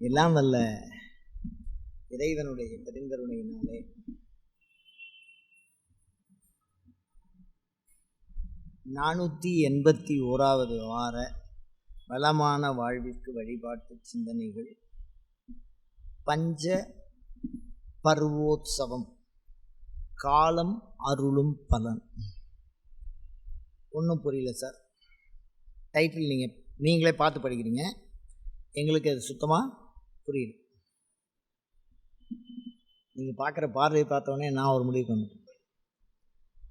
எல்லாம் வல்ல இறைவனுடைய பெருங்கருணையினாலே. நானூற்றி எண்பத்தி ஓராவது வார வளமான வாழ்விற்கு வழிபாட்டு சிந்தனைகள். பஞ்ச பருவோத்சவம். காலம் அருளும் பலன். ஒன்றும் புரியல சார். டைட்டில் நீங்கள் நீங்களே பார்த்து படிக்கிறீங்க. எங்களுக்கு அது சுத்தமாக புரியுது. நீங்கள் பார்க்குற பார்வையை பார்த்தோன்னே நான் ஒரு முடிவுக்கு வந்துட்டேன்.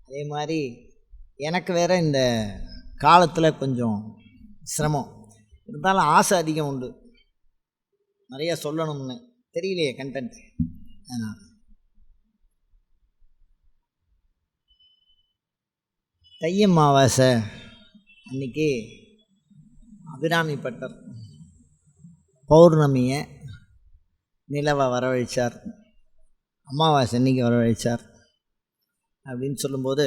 அதே மாதிரி எனக்கு வேறு இந்த காலத்தில் கொஞ்சம் சிரமம். இருந்தாலும் ஆசை அதிகம் உண்டு. நிறையா சொல்லணும்னு. தெரியலையே கண்டென்ட் அதனால். தைய அமாவாசை அன்னைக்கு அபிராமி பட்டர் பௌர்ணமியை நிலவை வரவழைச்சார். அமாவாசை அன்னைக்கு வரவழைச்சார். அப்படின்னு சொல்லும்போது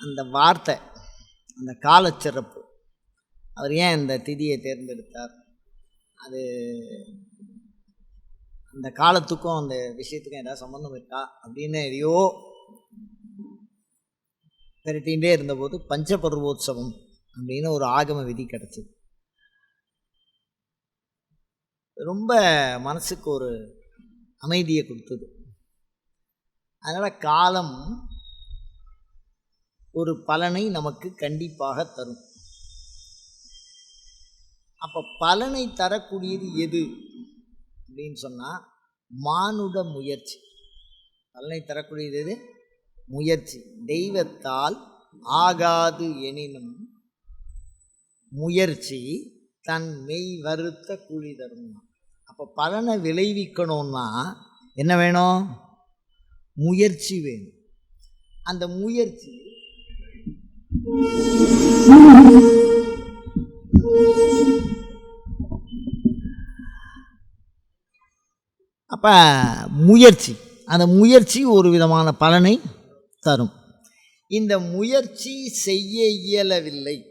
அந்த வார்த்தை அந்த காலச்சிறப்பு அவர் ஏன் இந்த திதியை தேர்ந்தெடுத்தார்? அது அந்த காலத்துக்கும் அந்த விஷயத்துக்கும் ஏதாவது சம்மந்தம் இருக்கா? அப்படின்னு எதையோ பெரட்டிகிட்டே இருந்தபோது பஞ்சபர்வோத்சவம் அப்படின்னு ஒரு ஆகம விதி கிடச்சிது. ரொம்ப மனசுக்கு ஒரு அமைதியை கொடுத்தது. அதனால் காலம் ஒரு பலனை நமக்கு கண்டிப்பாக தரும். அப்போ பலனை தரக்கூடியது எது? அப்படின்னு சொன்னால் மானுட முயற்சி. பலனை தரக்கூடியது எது? முயற்சி. தெய்வத்தால் ஆகாது எனினும் முயற்சி தன் மெய் வருத்த கூலி தரும்? அப்போ பலனை விளைவிக்கணும்னா என்ன வேணும்? முயற்சி வேணும். அந்த முயற்சி அப்போ முயற்சி. அந்த முயற்சி ஒரு விதமான பலனை தரும். இந்த முயற்சி செய்ய இயலவில்லை.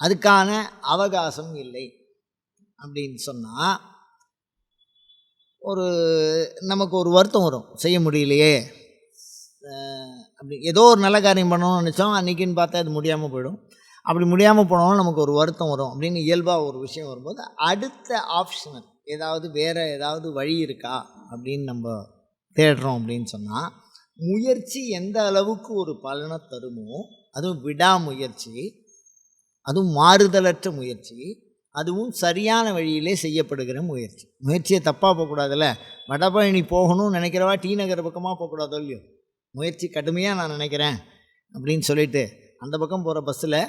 அதுக்கான அவகாசம் இல்லை. அப்படின்னு சொன்னால் ஒரு நமக்கு ஒரு வருத்தம் வரும். செய்ய முடியலையே. அப்படி ஏதோ ஒரு நல்ல காரியம் பண்ணணும்னு நினச்சோம் அன்றைக்கின்னு பார்த்தா அது முடியாமல் போயிடும். அப்படி முடியாமல் போனாலும் நமக்கு ஒரு வருத்தம் வரும் அப்படின்னு இயல்பாக ஒரு விஷயம் வரும்போது அடுத்த ஆப்ஷனல் ஏதாவது வேறு ஏதாவது வழி இருக்கா அப்படின்னு நம்ம தேடுறோம் அப்படின்னு சொன்னால் முயற்சி எந்த அளவுக்கு ஒரு பலனை தருமோ அதுவும் விடாமுயற்சி அதுவும் மாறுதலற்ற முயற்சி அதுவும் சரியான வழியிலே செய்யப்படுகிற முயற்சி. முயற்சியை தப்பாக போகக்கூடாதுல்ல? வடபழனி போகணும்னு நினைக்கிறவா டி நகர் பக்கமாக போகக்கூடாதோ இல்லையோ? முயற்சி கடுமையாக நான் நினைக்கிறேன் அப்படின்னு சொல்லிட்டு அந்த பக்கம் போகிற பஸ்ஸில்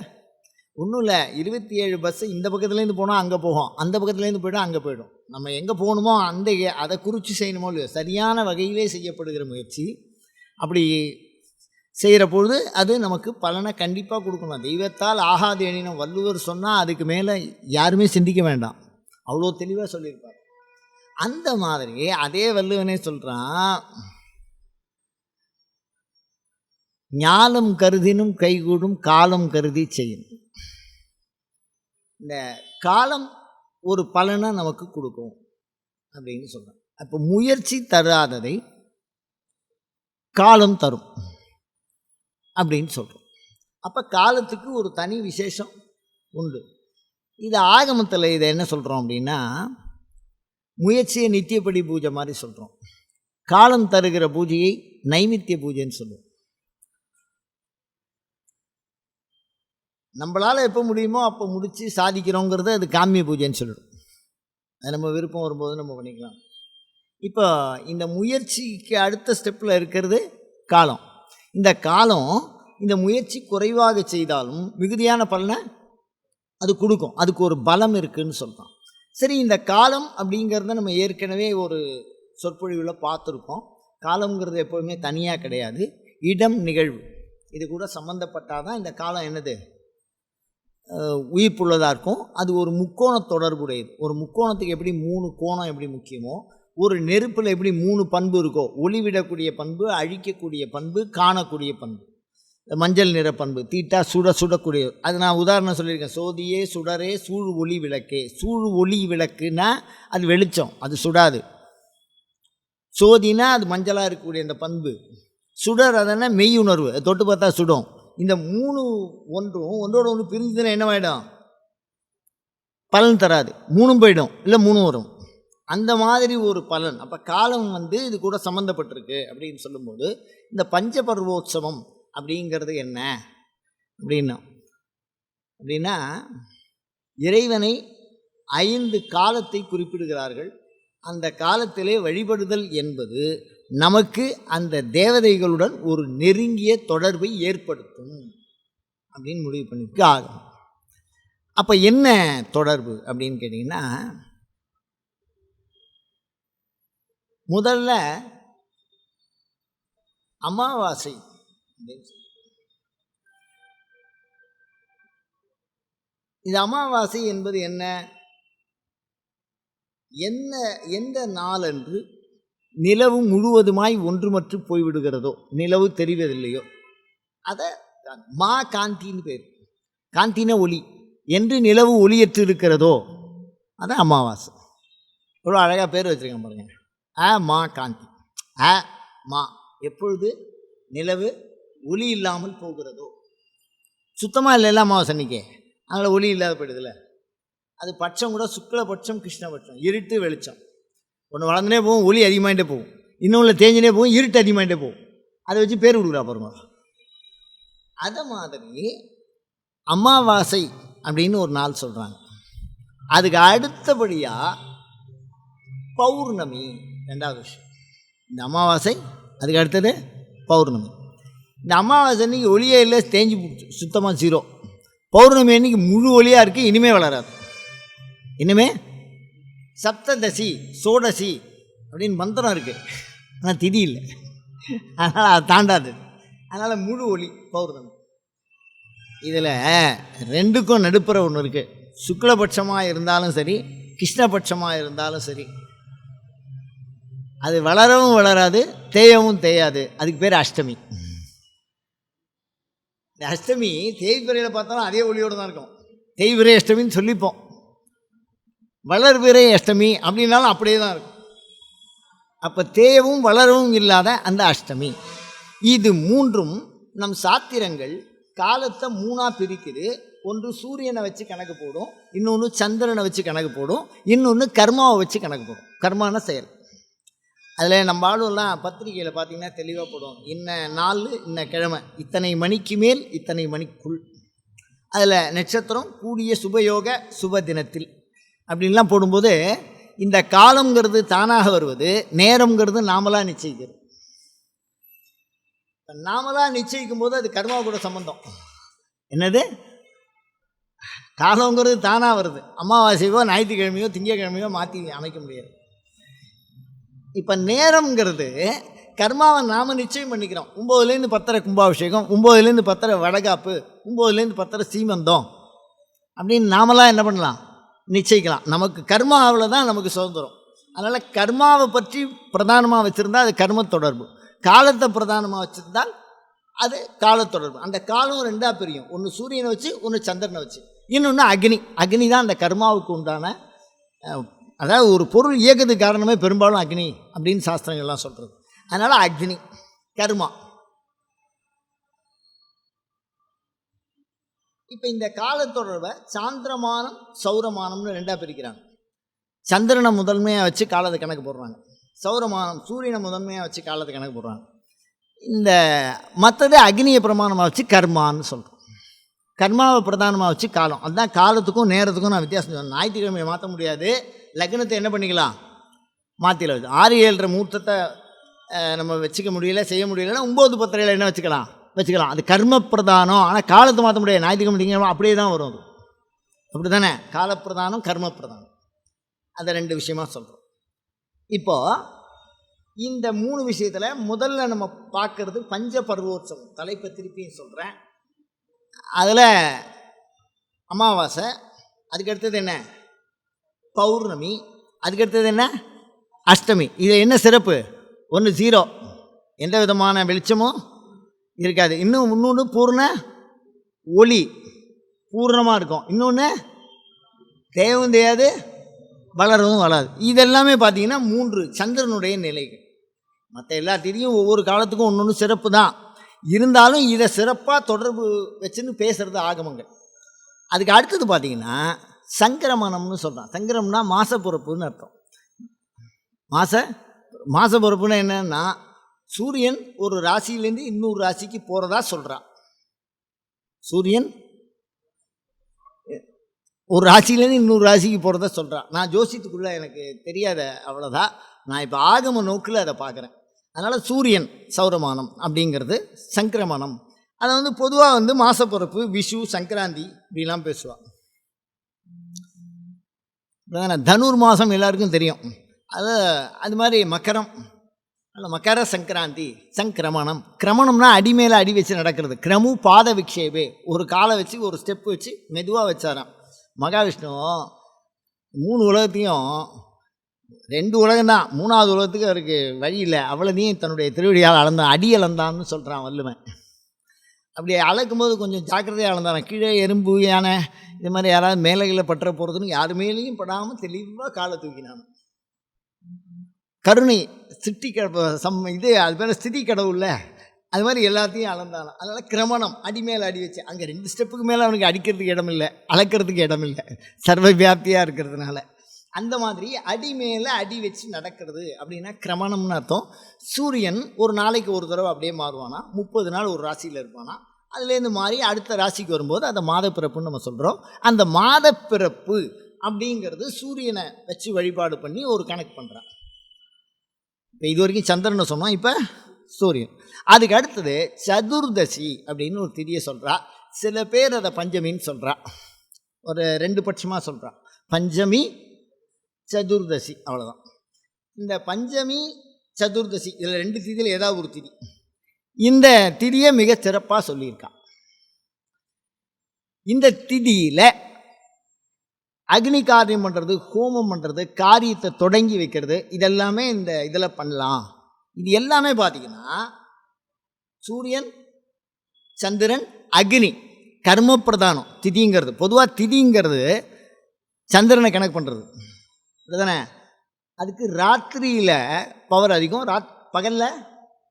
ஒன்றும் இல்லை. இருபத்தி ஏழு பஸ்ஸு இந்த பக்கத்துலேருந்து போனால் அங்கே போகும். அந்த பக்கத்துலேருந்து போய்டும் அங்கே போய்டும். நம்ம எங்கே போகணுமோ அந்த அதை குறித்து செய்யணுமோ இல்லையோ? சரியான வகையிலே செய்யப்படுகிற முயற்சி. அப்படி செய்கிற பொழுது அது நமக்கு பலனை கண்டிப்பாக கொடுக்கணும். தெய்வத்தால் ஆகாது எனினும் வள்ளுவர் சொன்னால் அதுக்கு மேலே யாருமே சிந்திக்க வேண்டாம். அவ்வளோ தெளிவாக சொல்லியிருப்பார். அந்த மாதிரி அதே வள்ளுவனே சொல்கிறான் ஞானம் கருதினும் கைகூடும் காலம் கருதி செய்யணும் இந்த காலம் ஒரு பலனை நமக்கு கொடுக்கும் அப்படின்னு சொல்கிறேன் அப்போ முயற்சி தராததை காலம் தரும். அப்படின்னு சொல்கிறோம் அப்போ காலத்துக்கு ஒரு தனி விசேஷம் உண்டு. இது ஆகமத்தில் இதை என்ன சொல்கிறோம் அப்படின்னா முயற்சியை நித்தியப்படி பூஜை மாதிரி சொல்கிறோம் காலம் தருகிற பூஜையை நைமித்திய பூஜைன்னு சொல்லுவோம். நம்மளால் எப்போ முடியுமோ அப்போ முடித்து சாதிக்கிறோங்கிறத அது காமிய பூஜைன்னு சொல்லிடும். அது நம்ம விருப்பம் வரும்போது நம்ம பண்ணிக்கலாம். இப்போ இந்த முயற்சிக்கு அடுத்த ஸ்டெப்பில் இருக்கிறது காலம். இந்த காலம் இந்த முயற்சி குறைவாக செய்தாலும் மிகுதியான பலனை அது கொடுக்கும். அதுக்கு ஒரு பலம் இருக்குதுன்னு சொல்கிறான் சரி இந்த காலம் அப்படிங்கிறத நம்ம ஏற்கனவே ஒரு சொற்பொழிவில் பார்த்துருக்கோம். காலங்கிறது எப்போதுமே தனியாக கிடையாது. இடம் நிகழ்வு. இது கூட சம்மந்தப்பட்டால் தான் இந்த காலம் என்னது? உயிர்ப்புள்ளதாக இருக்கும். அது ஒரு முக்கோண தொடர்புடையது. ஒரு முக்கோணத்துக்கு எப்படி மூணு கோணம் எப்படி முக்கியமோ ஒரு நெருப்பில் எப்படி மூணு பண்பு இருக்கோ ஒளிவிடக்கூடிய பண்பு அழிக்கக்கூடிய பண்பு காணக்கூடிய பண்பு. மஞ்சள் நிற பண்பு தீட்டா சுட சுடக்கூடிய அது நான் உதாரணம் சொல்லியிருக்கேன் சோதியே சுடரே சூழ் ஒளி விளக்கே. சூழ் ஒளி விளக்குனா அது வெளிச்சம் அது சுடாது. சோதினா அது மஞ்சளாக இருக்கக்கூடிய அந்த பண்பு. சுடர் அதனால் மெய்யுணர்வு. தொட்டு பார்த்தா சுடும். இந்த மூணு ஒன்றும் ஒன்றோட ஒன்று பிரிஞ்சுதுன்னா என்னவாயிடும் பலன் தராது. மூணும் போயிடும் இல்லை மூணும் வரும். அந்த மாதிரி ஒரு பலன். அப்போ காலம் வந்து இது கூட சம்மந்தப்பட்டிருக்கு அப்படின்னு சொல்லும்போது இந்த பஞ்சபர்வோத்சவம் அப்படிங்கிறது என்ன? அப்படின்னா அப்படின்னா இறைவனை ஐந்து காலத்தை குறிப்பிடுகிறார்கள். அந்த காலத்திலே வழிபடுதல் என்பது நமக்கு அந்த தேவதைகளுடன் ஒரு நெருங்கிய தொடர்பை ஏற்படுத்தும் அப்படின்னு முடிவு பண்ணிட்டு ஆகும் அப்போ என்ன தொடர்பு அப்படின்னு கேட்டிங்கன்னா முதல்ல அமாவாசை இந்த அமாவாசை என்பது என்ன? என்ன எந்த நாளன்று நிலவு முழுவதுமாய் ஒன்றுமற்று போய்விடுகிறதோ நிலவு தெரிவதில்லையோ அதை மா காந்தின்னு பேர். காந்தின ஒளி. என்று நிலவு ஒளியற்று இருக்கிறதோ அதான் அமாவாசை. இவ்வளோ அழகாக பேர் வச்சுருக்கேன் பாருங்க. அ மா காந்தி. அ மா. எப்பொழுது? நிலவு ஒளி இல்லாமல் போகிறதோ? சுத்தமாக இல்லைல்ல அமாவாசை அன்னைக்கு அதனால் ஒளி இல்லாத போயிடுதுல அது பட்சம் கூட சுக்லபட்சம் கிருஷ்ணபட்சம் இருட்டு வெளிச்சம். ஒன்று வளர்ந்துனே போகும் ஒளி அதிகமாகிட்டே போகும். இன்னொன்று தேஞ்சினே போகும் இருட்டு அதிகமாகிட்டே போகும். அதை வச்சு பேர் கொடுக்குறா பாருங்க. அதை மாதிரி அமாவாசை அப்படின்னு ஒரு நாள் சொல்கிறாங்க அதுக்கு அடுத்தபடியாக பௌர்ணமி ரெண்டாவது விஷயம். இந்த அமாவாசை அதுக்கு அடுத்தது பௌர்ணமி. இந்த அமாவாசை அன்னைக்கு ஒளியே இல்லை தேஞ்சு போச்சு. சுத்தமாக ஜீரோ பௌர்ணமி அன்னைக்கு முழு ஒளியாக இருக்குது இனிமே வளராது. இனிமே சப்ததசி சோடசி அப்படின்னு மந்திரம் இருக்குது ஆனால் திதி இல்லை. அதனால் அதை தாண்டாது. அதனால் முழு ஒளி பௌர்ணமி. இதில் ரெண்டுக்கும் நடுப்புற ஒன்று இருக்குது சுக்லபட்சமாக இருந்தாலும் சரி கிருஷ்ணபட்சமாக இருந்தாலும் சரி. அது வளரவும் வளராது தேயவும் தேயாது. அதுக்கு பேர் அஷ்டமி. இந்த அஷ்டமி தேய்பிரையில் பார்த்தாலும் அதே ஒளியோடு தான் இருக்கும். தேய்பிரை அஷ்டமின்னு சொல்லிப்போம். வளர்பிறை அஷ்டமி அப்படின்னாலும் அப்படியே தான் இருக்கும். அப்போ தேயவும் வளரவும் இல்லாத அந்த அஷ்டமி. இது மூன்றும் நம் சாத்திரங்கள் காலத்தை மூணாக பிரிக்குது. ஒன்று சூரியனை வச்சு கணக்கு போடும் இன்னொன்று சந்திரனை வச்சு கணக்கு போடும் இன்னொன்று கர்மாவை வச்சு கணக்கு போடும். கர்மான செயல். அதில் நம்ம ஆளுலாம் பத்திரிக்கையில் பார்த்தீங்கன்னா தெளிவாக போடுவோம் இன்ன நாள் இன்ன கிழமை. இத்தனை மணிக்கு மேல் இத்தனை மணிக்குள். அதில் நட்சத்திரம் கூடிய சுபயோக சுப தினத்தில் அப்படின்லாம் போடும்போது இந்த காலங்கிறது தானாக வருவது நேரம்ங்கிறது நாமளாக நிச்சயிக்கிறது. இப்ப நாமளாக நிச்சயிக்கும் போது அது கர்மா கூட சம்பந்தம். என்னது? காலங்கிறது தானாக வருது. அமாவாசையோ ஞாயிற்றுக்கிழமையோ திங்கக்கிழமையோ மாற்றி அமைக்க முடியாது. இப்போ நேரம்ங்கிறது கர்மாவை நாம் நிச்சயம் பண்ணிக்கிறோம். ஒம்போதுலேருந்து பத்தரை கும்பாபிஷேகம் ஒம்போதுலேருந்து பத்தரை வடகாப்பு ஒம்போதுலேருந்து பத்தரை சீமந்தம். அப்படின்னு நாமலாம் என்ன பண்ணலாம்? நிச்சயிக்கலாம். நமக்கு கர்மாவில் தான் நமக்கு சுதந்திரம். அதனால் கர்மாவை பற்றி பிரதானமாக வச்சுருந்தா அது கர்ம தொடர்பு. காலத்தை பிரதானமாக வச்சுருந்தால் அது கால தொடர்பு. அந்த காலம் ரெண்டாக பிரியும். ஒன்று சூரியனை வச்சு ஒன்று சந்திரனை வச்சு. இன்னொன்று அக்னி. அக்னி தான் அந்த கர்மாவுக்கு உண்டான அதாவது ஒரு பொருள் இயக்கத்துக்கு காரணமே பெரும்பாலும் அக்னி அப்படின்னு சாஸ்திரங்கள்லாம் சொல்கிறது அதனால் அக்னி கர்மா. இப்போ இந்த காலத்தொடர்பை சாந்திரமானம் சௌரமானம்னு ரெண்டாக பிரிக்கிறாங்க. சந்திரனை முதன்மையாக வச்சு காலத்தை கணக்கு போடுறாங்க. சௌரமானம் சூரியனை முதன்மையாக வச்சு காலத்தை கணக்கு போடுறாங்க. இந்த மற்றது அக்னியை பிரமாணமாக வச்சு கர்மான்னு சொல்கிறோம் கர்மாவை பிரதானமாக வச்சு காலம். அதுதான் காலத்துக்கும் நேரத்துக்கும் நான் வித்தியாசம் சொல்றேன். ஞாயிற்றுக்கிழமையை மாற்ற முடியாது. லக்னத்தை என்ன பண்ணிக்கலாம்? மாற்றில வச்சு. ஆறு ஏழரை மூர்த்தத்தை நம்ம வச்சுக்க முடியல செய்ய முடியலன்னா ஒம்பது பத்திரையில் என்ன வச்சுக்கலாம்? வச்சுக்கலாம். அது கர்ம பிரதானம் ஆனால் காலத்தை மாற்ற முடியாது. ஞாயிற்றுக்கிழமை திங்கக்கிழமை அப்படியே தான் வரும் அது. அப்படி தானே காலப்பிரதானம் கர்ம பிரதானம் அதை ரெண்டு விஷயமா சொல்கிறோம் இப்போது இந்த மூணு விஷயத்தில் முதல்ல நம்ம பார்க்குறது பஞ்ச பர்வோற்சவம் தலைப்பை திருப்பியும் சொல்கிறேன் அதில் அமாவாசை அதுக்கு அடுத்தது என்ன? பௌர்ணமி அதுக்கு அடுத்தது என்ன? அஷ்டமி. இது என்ன சிறப்பு? ஒன்று ஜீரோ எந்த விதமான வெளிச்சமும் இருக்காது. இன்னும் இன்னொன்று பூர்ண ஒளி. பூர்ணமாக இருக்கும். இன்னொன்று தேவும் தெரியாது வளரவும் வளராது இதெல்லாமே பார்த்தீங்கன்னா மூன்று சந்திரனுடைய நிலைகள். மற்ற எல்லாத்திலையும் ஒவ்வொரு காலத்துக்கும் ஒன்று ஒன்று சிறப்பு தான். இருந்தாலும் இதை சிறப்பாக தொடர்பு வச்சுன்னு பேசுகிறது ஆகமங்கள். அதுக்கு அடுத்தது பார்த்திங்கன்னா சங்கிரமணம்னு சொல்கிறான் சங்கிரம்னா பொறுப்புன்னு அர்த்தம். மாச மாசப்பிறப்புன்னா என்னன்னா சூரியன் ஒரு ராசியிலேருந்து இன்னொரு ராசிக்கு போகிறதா சொல்கிறான் சூரியன் ஒரு ராசியிலேருந்து இன்னொரு ராசிக்கு போகிறத சொல்கிறான் நான் ஜோசியத்துக்குள்ளே எனக்கு தெரியாத அவ்வளோதான் நான் இப்போ ஆகம நோக்கில் அதை பார்க்குறேன் அதனால் சூரியன் சௌரமானம் அப்படிங்கிறது சங்கிரமணம். அதை வந்து பொதுவாக வந்து மாசப்பிறப்பு விஷு சங்கராந்தி இப்படிலாம் பேசுவாள் தனுர் மாதம் எல்லாருக்கும் தெரியும். அது அது மாதிரி மக்கரம் அல்ல மகர சங்கராந்தி சங்கிரமணம். கிரமணம்னா அடி மேலே அடி வச்சு நடக்கிறது. கிரமு பாத விக்ஷேபே. ஒரு காலை வச்சு ஒரு ஸ்டெப் வச்சு மெதுவாக வச்சாராம். மகாவிஷ்ணு மூணு உலகத்தையும் ரெண்டு உலகம்தான். மூணாவது உலகத்துக்கு அவருக்கு வழி இல்லை. அவ்வளோதையும் தன்னுடைய திருவடியால் அளந்தான் அடி அளந்தான்னு சொல்கிறான் வல்லுவன் அப்படி அளக்கும்போது கொஞ்சம் ஜாக்கிரதையாக அளந்தான் கீழே எறும்பு யானை இது மாதிரி யாராவது மேலைகளை பற்ற போகிறதுன்னு யார் மேலேயும் படாமல் தெளிவாக காலை தூக்கினான் கருணை சிட்டி க சம் இது அது பேர் ஸ்திதி கடவுள்ல அது மாதிரி எல்லாத்தையும் அளந்தாலும் அதனால் கிரமணம் அடி மேலே அடி வச்சு அங்கே ரெண்டு ஸ்டெப்புக்கு மேலே அவனுக்கு அடிக்கிறதுக்கு இடம் இல்லை அளக்கிறதுக்கு இடம் இல்லை சர்வ வியாப்தியாக இருக்கிறதுனால. அந்த மாதிரி அடி மேலே அடி வச்சு நடக்கிறது அப்படின்னா கிரமணம்னு அர்த்தம். சூரியன் ஒரு நாளைக்கு ஒரு தடவை அப்படியே மாறுவானா? முப்பது நாள் ஒரு ராசியில் இருப்பானா? அதுலேருந்து மாறி அடுத்த ராசிக்கு வரும்போது அந்த மாதப்பிறப்புன்னு நம்ம சொல்கிறோம் அந்த மாதப்பிறப்பு அப்படிங்கிறது சூரியனை வச்சு வழிபாடு பண்ணி ஒரு கணக்கு பண்ணுறான் இப்போ இது வரைக்கும் சந்திரனை சொன்னோம் இப்போ சூரியன். அதுக்கு அடுத்தது சதுர்தசி அப்படின்னு ஒரு திதியை சொல்கிறா சில பேர் அதை பஞ்சமின்னு சொல்கிறா ஒரு ரெண்டு பட்சமாக சொல்கிறா பஞ்சமி சதுர்தசி அவ்வளோதான் இந்த பஞ்சமி சதுர்தசி இதில் ரெண்டு திதியில் ஏதாவது ஒரு திதி. இந்த திதியை மிக சிறப்பாக சொல்லியிருக்கான். இந்த திதியில் அக்னி காரியம் பண்ணுறது ஹோமம் பண்ணுறது காரியத்தை தொடங்கி வைக்கிறது இதெல்லாமே இந்த இதில் பண்ணலாம். இது எல்லாமே பார்த்தீங்கன்னா சூரியன் சந்திரன் அக்னி கர்ம பிரதானம் திதிங்கிறது. பொதுவாக திதிங்கிறது சந்திரனை கணக்கு பண்ணுறது அப்படிதானே அதுக்கு ராத்திரியில் பவர் அதிகம். ராத் பகலில்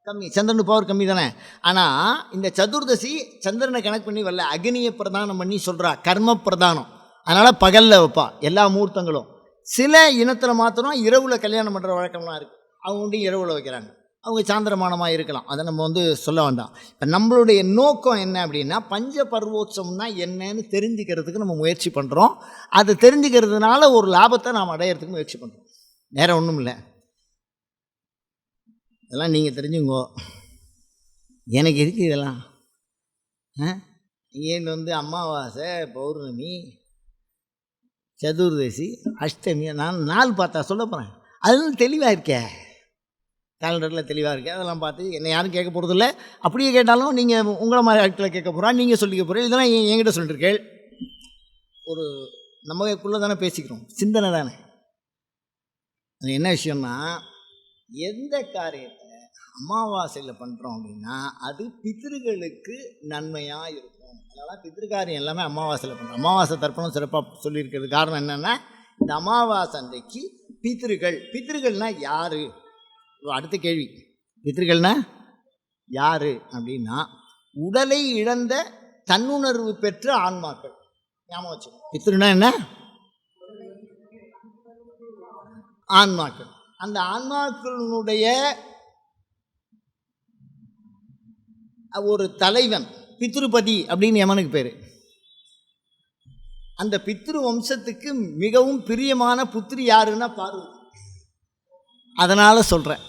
கம்மி. சந்திரன் பவர் கம்மி தானே ஆனால் இந்த சதுர்தசி சந்திரனை கணக்கு பண்ணி வரல. அக்னியை பிரதானம் பண்ணி சொல்கிறா கர்ம பிரதானம். அதனால் பகலில் வைப்பா. எல்லா முகூர்த்தங்களும். சில இனத்தில் மாத்திரம் இரவில் கல்யாணம் பண்ணுற வழக்கம்லாம் இருக்குது அவங்க வந்து இரவில் வைக்கிறாங்க. அவங்க சாந்திரமானமாக இருக்கலாம். அதை நம்ம வந்து சொல்ல வேண்டாம். இப்போ நம்மளுடைய நோக்கம் என்ன அப்படின்னா பஞ்ச பர்வோத்சவம்னா என்னன்னு தெரிஞ்சுக்கிறதுக்கு நம்ம முயற்சி பண்ணுறோம் அதை தெரிஞ்சுக்கிறதுனால ஒரு லாபத்தை நாம் அடையிறதுக்கு முயற்சி பண்ணுறோம் வேற ஒன்றும் இல்லை. இதெல்லாம் நீங்கள் தெரிஞ்சுங்கோ. எனக்கு இருக்கு இதெல்லாம்? ஆ? இங்கேருந்து வந்து அமாவாசை பௌர்ணமி சதுர்தசி அஷ்டமி நான் நாள் பார்த்தா சொல்ல போகிறேன் அதுவும் தெளிவாக இருக்கே. கேலண்டரில் தெளிவாக இருக்குது அதெல்லாம் பார்த்து என்னை யாரும் கேட்க போகிறதில்ல அப்படியே கேட்டாலும் நீங்கள் உங்களை மாதிரி ஆட்களை கேட்க போகிறான் நீங்கள் சொல்லிக்க போகிறீங்க இதெல்லாம் என் என்கிட்ட சொல்லிட்டுருக்கேள் ஒரு நம்மக்குள்ளே தானே பேசிக்கிறோம். சிந்தனை தானே. அது என்ன விஷயம்னா எந்த காரியத்தை அமாவாசையில் பண்ணுறோம் அப்படின்னா அது பித்திருகளுக்கு நன்மையாக இருக்கும். அதனால் பித்திருக்காரியம் எல்லாமே அமாவாசையில் பண்ணுறோம் அமாவாசை தர்ப்பணம் சிறப்பாக சொல்லியிருக்கிறது காரணம் என்னென்னா இந்த அமாவாசை அன்றைக்கு பித்திருகள் பித்திருக்கள்னால் யார்? அடுத்த கேள்வி. பித்திருக்கள்னா யார் அப்படின்னா உடலை இழந்த தன்னுணர்வு பெற்ற ஆன்மாக்கள். ஞாபகம் வச்சுக்கணும் பித்திருனா என்ன? ஆன்மாக்கள். அந்த ஆன்மாக்களினுடைய ஒரு தலைவன் பித்ருபதி அப்படின்னு யமனுக்கு பேர். அந்த பித்ரு வம்சத்துக்கு மிகவும் பிரியமான புத்திரி யாருன்னா பார்வதி. அதனால் சொல்கிறேன்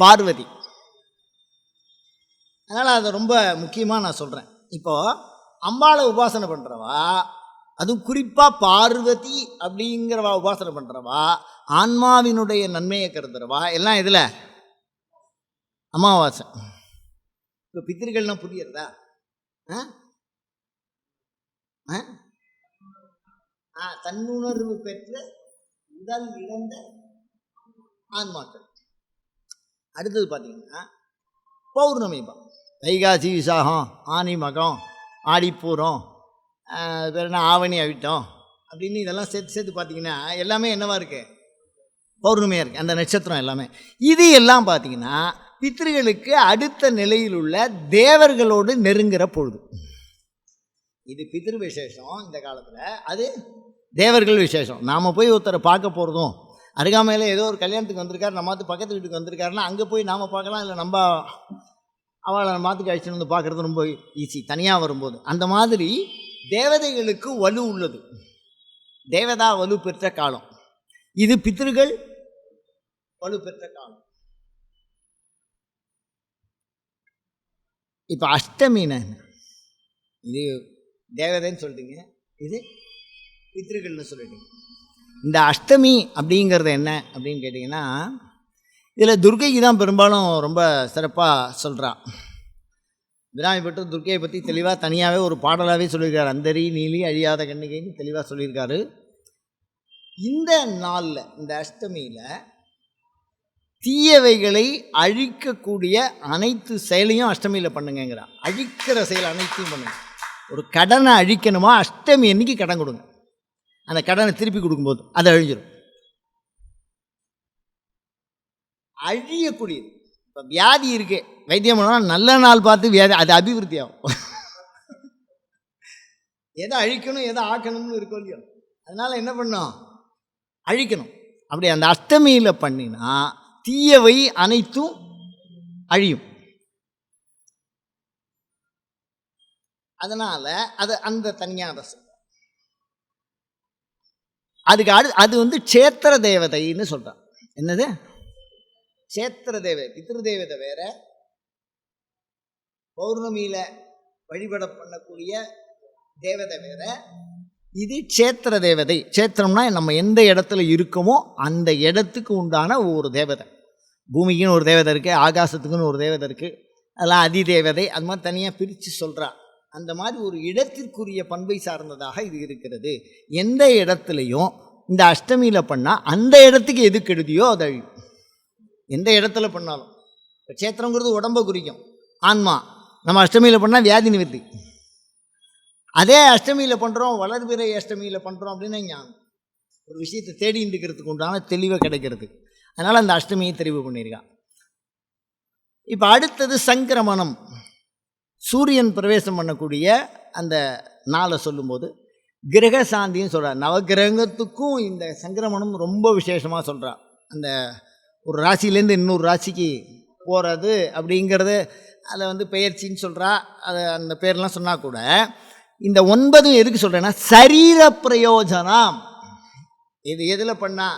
பார்வதி. அதனால் அதை ரொம்ப முக்கியமாக நான் சொல்கிறேன் இப்போது அம்பாளை உபாசனை பண்ணுறவா அதுவும் குறிப்பாக பார்வதி அப்படிங்கிறவா உபாசனை பண்ணுறவா ஆன்மாவினுடைய நன்மையை கருதுறவா எல்லாம் இதில் அமாவாசை. இப்போ பித்திரிகள்லாம் புரியறதா? ஆ? ஆ? ஆ தன்னுணர்வு பெற்ற உடல் இழந்த ஆன்மாக்கள். அடுத்தது பார்த்தீங்கன்னா பௌர்ணமி பா. வைகாசி விசாகம் ஆனி மகம் ஆடிப்பூரம் ஆஹ் என்ன ஆவணி அவிட்டம் அப்படின்னு இதெல்லாம் சேர்த்து சேர்த்து பார்த்தீங்கன்னா எல்லாமே என்னவாக இருக்குது பௌர்ணமியாக இருக்குது அந்த நட்சத்திரம் எல்லாமே. இது எல்லாம் பார்த்தீங்கன்னா பித்திருகளுக்கு அடுத்த நிலையில் உள்ள தேவர்களோடு நெருங்குகிற பொழுது. இது பித்ரு விசேஷம் இந்த காலத்தில். அது தேவர்கள் விசேஷம். நாம் போய் ஒருத்தரை பார்க்க போகிறதும் அருகாமையில் ஏதோ ஒரு கல்யாணத்துக்கு வந்திருக்காரு நம்ம மாத்து பக்கத்து வீட்டுக்கு வந்திருக்காருன்னா அங்கே போய் நாம் பார்க்கலாம் இல்லை நம்ம அவளை மாற்றுக்கு அழைச்சிட்டு வந்து பார்க்குறது ரொம்ப ஈஸி தனியாக வரும்போது. அந்த மாதிரி தேவதைகளுக்கு வலு உள்ளது. தேவதா வலு பெற்ற காலம். இது பித்திருகள் வலு பெற்ற காலம். இப்போ அஷ்டமின இது தேவதைன்னு சொல்லிட்டீங்க இது பித்திருக்கள்னு சொல்லிட்டீங்க. இந்த அஷ்டமி அப்படிங்கிறது என்ன அப்படின்னு கேட்டிங்கன்னா இதில் துர்க்கைக்கு தான் பெரும்பாலும் ரொம்ப சிறப்பாக சொல்கிறான் விராமி பட்டு துர்க்கையை பற்றி தெளிவாக தனியாகவே ஒரு பாடலாகவே சொல்லியிருக்காரு. அந்தரி நீலி அழியாத கண்ணிகைன்னு தெளிவாக சொல்லியிருக்காரு. இந்த நாளில் இந்த அஷ்டமியில் தீயவைகளை அழிக்கக்கூடிய அனைத்து செயலையும் அஷ்டமியில் பண்ணுங்கங்கிறான் அழிக்கிற செயல் அனைத்தையும் பண்ணுங்க. ஒரு கடனை அழிக்கணுமா? அஷ்டமி அன்னைக்கு கடன் கொடுங்க. அந்த கடனை திருப்பி கொடுக்கும்போது அதை அழிஞ்சிடும் அழியக்கூடியது. இப்போ வியாதி இருக்கு வைத்தியம் பண்ணால் நல்ல நாள் பார்த்து வியாதி அது அபிவிருத்தி ஆகும் எதை அழிக்கணும் எதை ஆக்கணும்னு இருக்கும் இல்லையோ அதனால் என்ன பண்ணோம்? அழிக்கணும். அப்படி அந்த அஷ்டமியில் பண்ணினா தீயவை அனைத்தும் அழியும். அதனால் அது அந்த தனியாக ரசம் அதுக்கு அடு அது வந்து சேத்திர தேவதைன்னு சொல்கிறான் என்னது? சேத்திர தேவதை பித்ரு தேவதை வேற. பௌர்ணமியில் வழிபட பண்ணக்கூடிய தேவதை வேற. இது சேத்திர தேவதை. சேத்திரம்னா நம்ம எந்த இடத்துல இருக்கோமோ அந்த இடத்துக்கு உண்டான ஒரு தேவதை. பூமிக்குன்னு ஒரு தேவதை இருக்குது ஆகாசத்துக்குன்னு ஒரு தேவதை இருக்குது அதெல்லாம் அதி தேவதை அது மாதிரி தனியாக பிரித்து சொல்கிறா அந்த மாதிரி ஒரு இடத்திற்குரிய பண்பை சார்ந்ததாக இது இருக்கிறது. எந்த இடத்துலையும் இந்த அஷ்டமியில் பண்ணால் அந்த இடத்துக்கு எது கெடுதியோ அது அழியும் எந்த இடத்துல பண்ணாலும். இப்போ க்ஷேத்திரங்கிறது உடம்பை குறிக்கும். ஆன்மா. நம்ம அஷ்டமியில் பண்ணால் வியாதி நிவர்த்தி. அதே அஷ்டமியில் பண்ணுறோம் வளர்பிறை அஷ்டமியில் பண்ணுறோம் அப்படின்னா ஞானம். ஒரு விஷயத்தை தேடி இருக்கிறதுக்கு உண்டான தெளிவை கிடைக்கிறது. அதனால் அந்த அஷ்டமியை தெரிவு பண்ணியிருக்கான் இப்போ அடுத்தது சங்கிரமணம். சூரியன் பிரவேசம் பண்ணக்கூடிய அந்த நாளை சொல்லும்போது கிரக சாந்தின்னு சொல்கிறார் நவகிரகத்துக்கும் இந்த சங்கிரமணம் ரொம்ப விசேஷமாக சொல்கிறார் அந்த ஒரு ராசியிலேருந்து இன்னொரு ராசிக்கு போகிறது அப்படிங்கிறது அதை வந்து பெயர்ச்சின்னு சொல்கிறா அதை அந்த பேர்லாம் சொன்னால் கூட இந்த ஒன்பதும் எதுக்கு சொல்கிறேன்னா சரீர பிரயோஜனம். இது எதில் பண்ணா?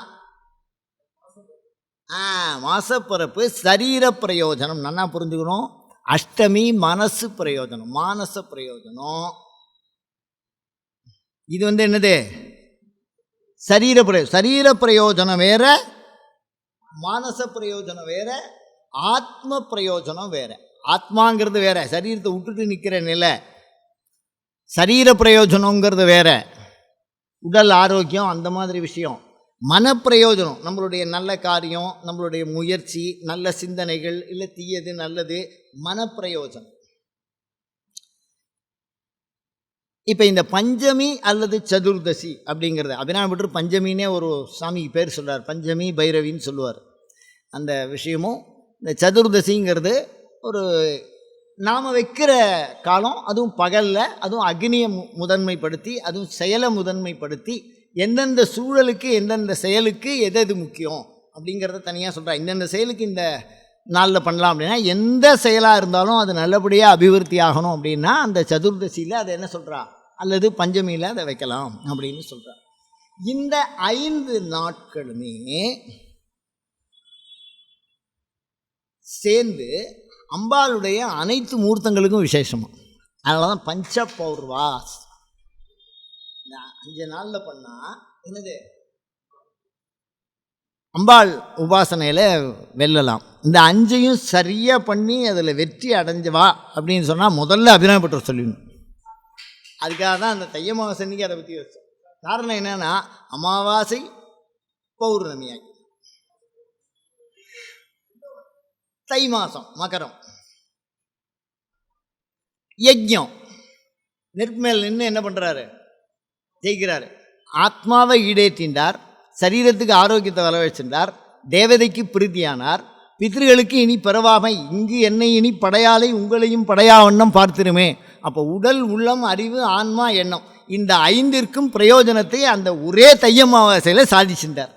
ஆ மாசப்பிறப்பு சரீர பிரயோஜனம். நல்லா புரிஞ்சுக்கணும். அஷ்டமி மனசு பிரயோஜனம் மானச பிரயோஜனம். இது வந்து என்னது? சரீர பிரயோ சரீர பிரயோஜனம் வேற மானச பிரயோஜனம் வேற ஆத்ம பிரயோஜனம் வேற. ஆத்மாங்கிறது வேற சரீரத்தை விட்டுட்டு நிற்கிற நிலை. சரீர பிரயோஜனங்கிறது வேற. உடல் ஆரோக்கியம் அந்த மாதிரி விஷயம். மனப்பிரயோஜனம் நம்மளுடைய நல்ல காரியம் நம்மளுடைய முயற்சி நல்ல சிந்தனைகள் இல்லை தீயது நல்லது மனப்பிரயோஜனம். இப்போ இந்த பஞ்சமி அல்லது சதுர்தசி அப்படிங்கிறது அபிராமபட்டர் பஞ்சமினே ஒரு சாமிக்கு பேர் சொல்கிறார் பஞ்சமி பைரவின்னு சொல்லுவார். அந்த விஷயமும் இந்த சதுர்தசிங்கிறது ஒரு நாம் வைக்கிற காலம் அதுவும் பகலில் அதுவும் அக்னியை மு முதன்மைப்படுத்தி அதுவும் செயலை முதன்மைப்படுத்தி எந்தெந்த சூழலுக்கு எந்தெந்த செயலுக்கு எது எது முக்கியம் அப்படிங்கிறத தனியாக சொல்கிறேன் இந்தந்த செயலுக்கு இந்த நாளில் பண்ணலாம் அப்படின்னா எந்த செயலாக இருந்தாலும் அது நல்லபடியாக அபிவிருத்தி ஆகணும் அப்படின்னா அந்த சதுர்தசியில் அதை என்ன சொல்கிறா அல்லது பஞ்சமியில் அதை வைக்கலாம் அப்படின்னு சொல்கிறா இந்த ஐந்து நாட்களுமே சேர்ந்து அம்பாளுடைய அனைத்து மூர்த்தங்களுக்கும் விசேஷமாக அதனால தான் பஞ்ச பௌர்வாஸ் இந்த அஞ்சு நாளில் பண்ணால் என்னது? அம்பாள் உபாசனையில் வெல்லலாம். இந்த அஞ்சையும் சரியாக பண்ணி அதில் வெற்றி அடைஞ்சவா அப்படின்னு சொன்னால் முதல்ல அபிராமப்பட்டர் சொல்லிடணும். அதுக்காக தான் அந்த தைய அமாவாசை அதை பற்றி வச்சோம் காரணம் என்னென்னா அமாவாசை பௌர்ணமியாகி. தை மாதம் மகரம். யஜ்யம். நெற்மேல் மேல் நின்று என்ன பண்ணுறாரு ஜெயிக்கிறார். ஆத்மாவை ஈடேற்றின்றார் சரீரத்துக்கு ஆரோக்கியத்தை வரவழைச்சின்றார் தேவதைக்கு பிரீதியானார் பித்ருகளுக்கு இனி பிறவாமை இங்கு என்னை இனி படையாலை உங்களையும் படையா வண்ணம் பார்த்திருமே அப்போ உடல் உள்ளம் அறிவு ஆன்மா எண்ணம் இந்த ஐந்திற்கும் பிரயோஜனத்தை அந்த ஒரே தையமாவாசையில் சாதிச்சின்றார்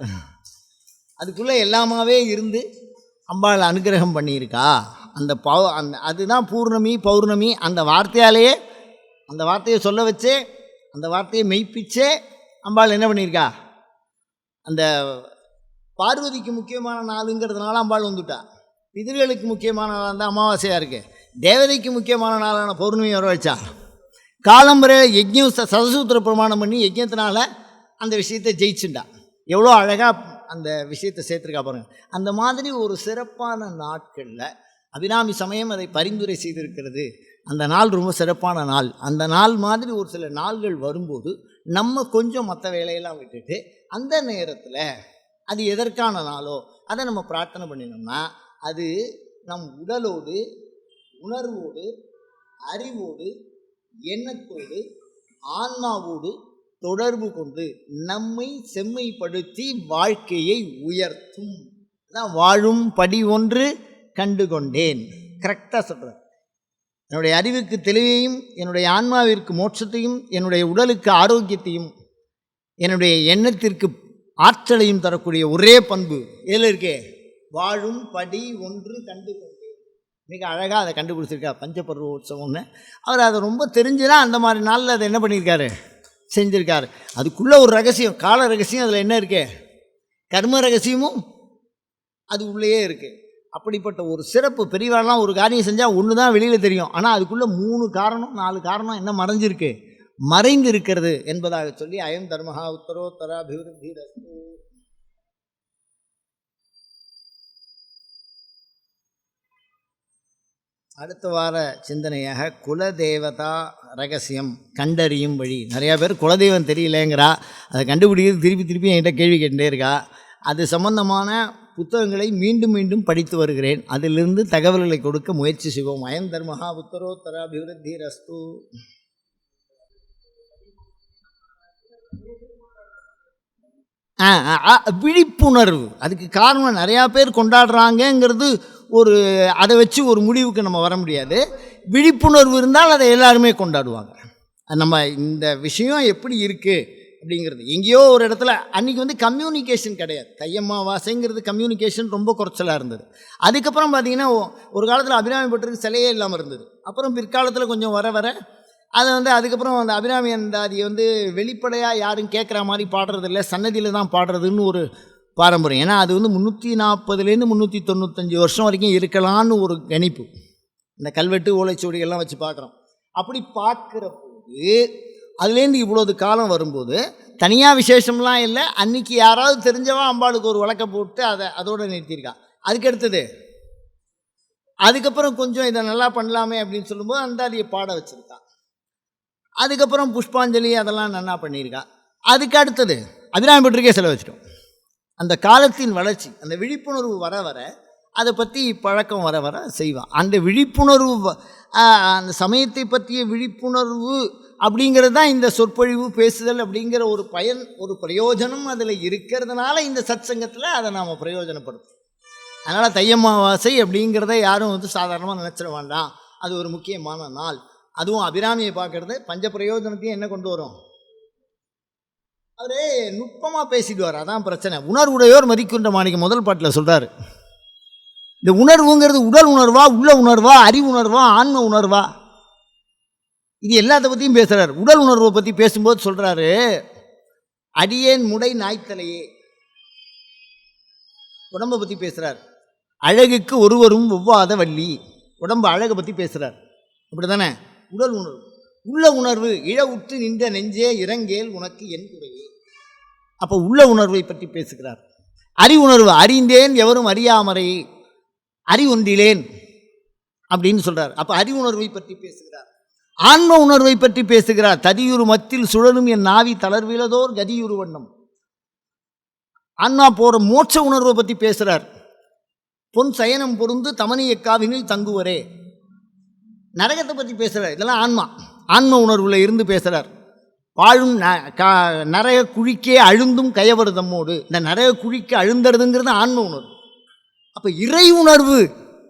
அதுக்குள்ளே எல்லாமாவே இருந்து அம்பாள் அனுகிரகம் பண்ணியிருக்கா? அந்த பௌ அந்த அதுதான் பூர்ணமி பௌர்ணமி அந்த வார்த்தையாலேயே அந்த வார்த்தையை சொல்ல வச்சே அந்த வார்த்தையை மெய்ப்பிச்சே அம்பாள் என்ன பண்ணியிருக்கா? அந்த பார்வதிக்கு முக்கியமான நாளுங்கிறதுனால அம்பாள் வந்துட்டா. பிதிர்களுக்கு முக்கியமான நாள் தான் அமாவாசையாக இருக்கு. தேவதைக்கு முக்கியமான நாளான பௌர்ணமி வர வச்சா. காலம்புரை யஜ்யம் சதசூத்திர பிரமாணம் பண்ணி யஜ்யத்தினால அந்த விஷயத்தை ஜெயிச்சுண்டா எவ்வளோ அழகாக அந்த விஷயத்தை சேர்த்துருக்கா பாருங்க. அந்த மாதிரி ஒரு சிறப்பான நாட்களில் அபிராமி சமயம் அதை பரிந்துரை செய்திருக்கிறது. அந்த நாள் ரொம்ப சிறப்பான நாள். அந்த நாள் மாதிரி ஒரு சில நாள்கள் வரும்போது நம்ம கொஞ்சம் மற்ற வேலையெல்லாம் விட்டுட்டு அந்த நேரத்தில் அது எதற்கான நாளோ அதை நம்ம பிரார்த்தனை பண்ணினோம்னா அது நம் உடலோடு உணர்வோடு அறிவோடு எண்ணத்தோடு ஆன்மாவோடு தொடர்பு கொண்டு நம்மை செம்மைப்படுத்தி வாழ்க்கையை உயர்த்தும். அதான் வாழும் படி ஒன்று கண்டு கொண்டேன் கரெக்டாக சொல்கிறேன் என்னுடைய அறிவுக்கு தெளிவையும் என்னுடைய ஆன்மாவிற்கு மோட்சத்தையும் என்னுடைய உடலுக்கு ஆரோக்கியத்தையும் என்னுடைய எண்ணத்திற்கு ஆற்றலையும் தரக்கூடிய ஒரே பண்பு எதில் இருக்கே? வாழும் படி ஒன்று கண்டு கொண்டேன் மிக அழகாக அதை கண்டுபிடிச்சிருக்கா பஞ்சபர்வ உற்சவம்னு அவர் அதை ரொம்ப தெரிஞ்சுனா அந்த மாதிரி நாளில் அதை என்ன பண்ணியிருக்காரு? செஞ்சுருக்காரு. அதுக்குள்ளே ஒரு ரகசியம் கால ரகசியம் அதில் என்ன இருக்கே? கர்ம ரகசியமும் அது உள்ளேயே இருக்குது அப்படிப்பட்ட ஒரு சிறப்பு பெரியவாள்லாம் ஒரு காரியம் செஞ்சால் ஒன்று தான் வெளியில் தெரியும். ஆனால் அதுக்குள்ளே மூணு காரணம் நாலு காரணம் என்ன மறைஞ்சிருக்கு? மறைந்து இருக்கிறது என்பதாக சொல்லி அயம் தர்மஹா உத்தரோத்தராபிவிருத்தி அடுத்த வார சிந்தனையாக குலதேவதா ரகசியம் கண்டறியும் வழி. நிறையா பேர் குலதெய்வம் தெரியலேங்கிறா. அதை கண்டுபிடிக்கிறது திருப்பி திருப்பி என்கிட்ட கேள்வி கேட்டுகிட்டே இருக்கா. அது சம்பந்தமான புத்தகங்களை மீண்டும் மீண்டும் படித்து வருகிறேன். அதிலிருந்து தகவல்களை கொடுக்க முயற்சி செய்வோம். அயம் தர்மஹா உத்தரோத்தராபிவிருத்தி ரஸ்து ஆ, விழிப்புணர்வு. அதுக்கு காரணம் நிறையா பேர் கொண்டாடுறாங்கங்கிறது ஒரு அதை வச்சு ஒரு முடிவுக்கு நம்ம வர முடியாது. விழிப்புணர்வு இருந்தால் அதை எல்லாருமே கொண்டாடுவாங்க. அது நம்ம இந்த விஷயம் எப்படி இருக்குது அப்படிங்கிறது. எங்கேயோ ஒரு இடத்துல அன்றைக்கி வந்து கம்யூனிகேஷன் கிடையாது. கையம்மாவாசைங்கிறது கம்யூனிகேஷன் ரொம்ப குறைச்சலாக இருந்தது. அதுக்கப்புறம் பார்த்திங்கன்னா ஒரு காலத்தில் அபிராமி பட்டருக்கு சிலையே இல்லாமல் இருந்தது. அப்புறம் பிற்காலத்தில் கொஞ்சம் வர வர அதை வந்து அதுக்கப்புறம் அந்த அபிராமி அந்தாதியை வந்து வெளிப்படையாக யாரும் கேட்குற மாதிரி பாடுறதில்ல. சன்னதியில் தான் பாடுறதுன்னு ஒரு பாரம்பரியம். ஏன்னா அது வந்து முந்நூற்றி நாற்பதுலேருந்து முந்நூற்றி தொண்ணூத்தஞ்சு வருஷம் வரைக்கும் இருக்கலான்னு ஒரு கணிப்பு இந்த கல்வெட்டு ஓலைச்சுவடிகள்லாம் வச்சு பார்க்குறோம் அப்படி பார்க்குற போது அதுலேருந்து இவ்வளோது காலம் வரும்போது தனியாக விசேஷம்லாம் இல்லை அன்னைக்கு யாராவது தெரிஞ்சவன் அம்பாளுக்கு ஒரு விளக்க போட்டு அதை அதோடு நிறுத்தியிருக்கா. அதுக்கு அடுத்தது அதுக்கப்புறம் கொஞ்சம் இதை நல்லா பண்ணலாமே அப்படின்னு சொல்லும்போது அந்தாதியை பாட வச்சுருக்கான் அதுக்கப்புறம் புஷ்பாஞ்சலி அதெல்லாம் நல்லா பண்ணியிருக்கா. அதுக்கு அடுத்தது அபிராமி செலவச்சிட்டோம் அந்த காலத்தின் வளர்ச்சி அந்த விழிப்புணர்வு வர வர அதை பற்றி பழக்கம் வர வர செய்வான். அந்த விழிப்புணர்வு அந்த சமயத்தை பற்றிய விழிப்புணர்வு அப்படிங்கிறது தான் இந்த சொற்பொழிவு பேசுதல் அப்படிங்கிற ஒரு பயன் ஒரு பிரயோஜனம் அதில் இருக்கிறதுனால இந்த சத்சங்கத்தில் அதை நாம் பிரயோஜனப்படுத்தும் அதனால் தையம்மாவாசை அப்படிங்கிறத யாரும் வந்து சாதாரணமாக நினச்சிட வேண்டாம். அது ஒரு முக்கியமான நாள். அதுவும் அபிராமியை பார்க்கறது பஞ்ச பிரயோஜனத்தையும் என்ன கொண்டு வரும்? அவரே நுட்பமாக பேசிடுவார். அதான் பிரச்சனை. உணர்வுடையோர் மதிக்கின்ற மாணிக்க முதல் பாட்டில் சொல்கிறார் இந்த உணர்வுங்கிறது உடல் உணர்வா உள்ள உணர்வா அறிவு உணர்வா ஆன்ம உணர்வா? இது எல்லாத்த பற்றியும் பேசுகிறார் உடல் உணர்வை பற்றி பேசும்போது சொல்கிறாரு அடியேன் முடை நாய்த்தலையே. உடம்பை பற்றி பேசுகிறார் அழகுக்கு ஒருவரும் ஒவ்வாத வள்ளி. உடம்பு அழகை பற்றி பேசுகிறார் அப்படி தானே உடல் உணர்வு. உள்ள உணர்வு இழ உற்று நின்ற நெஞ்சே இறங்கேல் உனக்கு என் குறையே. அப்போ உள்ள உணர்வை பற்றி பேசுகிறார். அறி உணர்வு அறிந்தேன் எவரும் அறியாமறை. அறி ஒன்றிலேன் அப்படின்னு சொல்கிறார் அப்போ அறிவுணர்வை பற்றி பேசுகிறார். ஆன்ம உணர்வை பற்றி பேசுகிறார். ததியுரு மத்தில் சுழலும் என் நாவி தளர்விலதோர் கதியுரு வண்ணம். ஆன்மா போற மோட்ச உணர்வை பற்றி பேசுகிறார் பொன் சயனம் பொருந்து தமனியக்காவினில் தங்குவரே. நரகத்தை பற்றி பேசுகிறார் இதெல்லாம் ஆன்மா. ஆன்ம உணர்வுல இருந்து பேசுகிறார் வாழும் ந க நரக குழிக்கே அழுந்தும் கயவருதமோடு இந்த நரக குழிக்கு அழுந்துறதுங்கிறது ஆன்ம உணர்வு. அப்போ இறை உணர்வு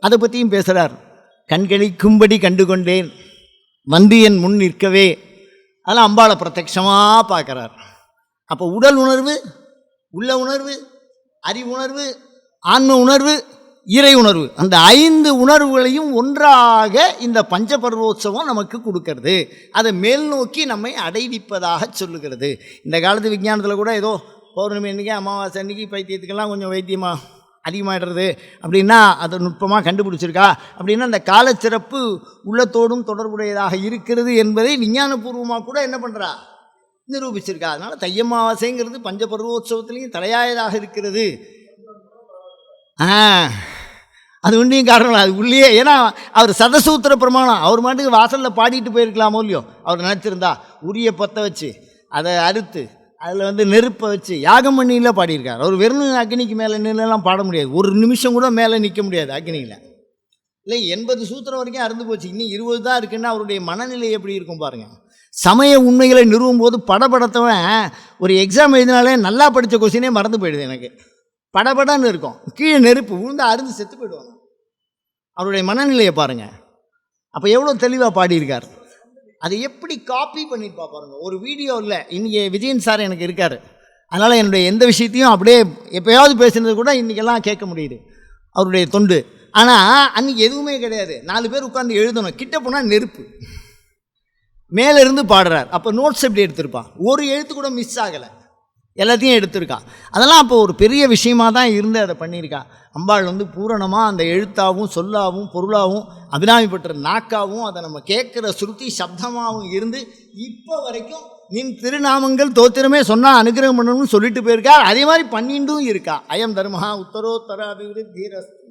அதை பற்றியும் பேசுகிறார் கண்களிக்கும்படி கண்டு வந்தியன் முன் நிற்கவே. அதெல்லாம் அம்பாளை பிரத்யட்சமாக பார்க்குறார். அப்போ உடல் உணர்வு உள்ள உணர்வு அறிவுணர்வு ஆன்ம உணர்வு இறை உணர்வு. அந்த ஐந்து உணர்வுகளையும் ஒன்றாக இந்த பஞ்சபர்வோத்சவம் நமக்கு கொடுக்கறது. அதை மேல் நோக்கி நம்மை அடைவிப்பதாக சொல்லுகிறது. இந்த காலத்து விஞ்ஞானத்தில் கூட ஏதோ பௌர்ணமி அன்றைக்கி அமாவாசை அன்றைக்கி பைத்தியத்துக்கெல்லாம் கொஞ்சம் வைத்தியமாக அதிகமாகிடுறது அப்படின்னா அதை நுட்பமாக கண்டுபிடிச்சிருக்கா? அப்படின்னா அந்த காலச்சிறப்பு உள்ளத்தோடும் தொடர்புடையதாக இருக்கிறது என்பதை விஞ்ஞானபூர்வமாக கூட என்ன பண்ணுறா நிரூபிச்சிருக்கா. அதனால் தையமாவாசைங்கிறது பஞ்சபர்வோத்சவத்திலையும் தலையாயதாக இருக்கிறது. ஆ. அது ஒன்றையும் காரணம். அது உள்ளே ஏன்னா அவர் சதசூத்திர பிரமாணம். அவர் மாட்டுக்கு வாசலில் பாடிட்டு போயிருக்கலாமோ இல்லையோ? அவர் நினச்சிருந்தா. உரிய பற்ற வச்சு. அதை அறுத்து. அதில் வந்து நெருப்பை வச்சு யாகம் பண்ணியில் பாடியிருக்கார். அவர் வெறும் அக்னிக்கு மேலே நின்றுலாம் பாட முடியாது. ஒரு நிமிஷம் கூட மேலே நிற்க முடியாது அக்னியில். இல்லை எண்பது சூத்திரம் வரைக்கும் அறுந்து போச்சு. இன்னும் இருபது தான் இருக்குன்னா அவருடைய மனநிலை எப்படி இருக்கும் பாருங்கள் சமய உண்மைகளை நிறுவும் போது படபடத்தவன் ஒரு எக்ஸாம் எழுதினாலே நல்லா படித்த கொஸ்டினே மறந்து போயிடுது எனக்கு. படபடன்னு இருக்கும். கீழே நெருப்பு விழுந்து அருந்து செத்து போயிடுவாங்க. அவருடைய மனநிலையை பாருங்கள் அப்போ எவ்வளோ தெளிவாக பாடியிருக்கார்? அதை எப்படி காப்பி பண்ணியிருப்பா பாருங்கள் ஒரு வீடியோ இல்லை இன்றைக்கி விஜயன் சார் எனக்கு இருக்கார். அதனால் என்னுடைய எந்த விஷயத்தையும் அப்படியே எப்போயாவது பேசுனது கூட இன்றைக்கெல்லாம் கேட்க முடியுது. அவருடைய தொண்டு. ஆனால் அன்றைக்கி எதுவுமே கிடையாது. நாலு பேர் உட்காந்து எழுதணும். கிட்ட போனால் நெருப்பு. மேலேருந்து பாடுறார். அப்போ நோட்ஸ் எப்படி எடுத்திருப்பான்? ஒரு எழுத்து கூட மிஸ் ஆகலை. எல்லாத்தையும் எடுத்திருக்கா. அதெல்லாம் அப்போ ஒரு பெரிய விஷயமா தான் இருந்து அதை பண்ணியிருக்கா. அம்பாள் வந்து பூரணமாக அந்த எழுத்தாகவும் சொல்லாகவும் பொருளாகவும் அபிராமி பெற்ற நாக்காகவும் அதை நம்ம கேட்குற ஸ்ருதி சப்தமாகவும் இருந்து இப்போ வரைக்கும் நின் திருநாமங்கள் தோத்திரமே சொன்னால் அனுகிரகம் பண்ணணும்னு சொல்லிட்டு போயிருக்கா. அதே மாதிரி பண்ணிட்டும் இருக்கா. அயம் தர்மஹா உத்தரோத்தர அபிவிருத்தி ரஸ்து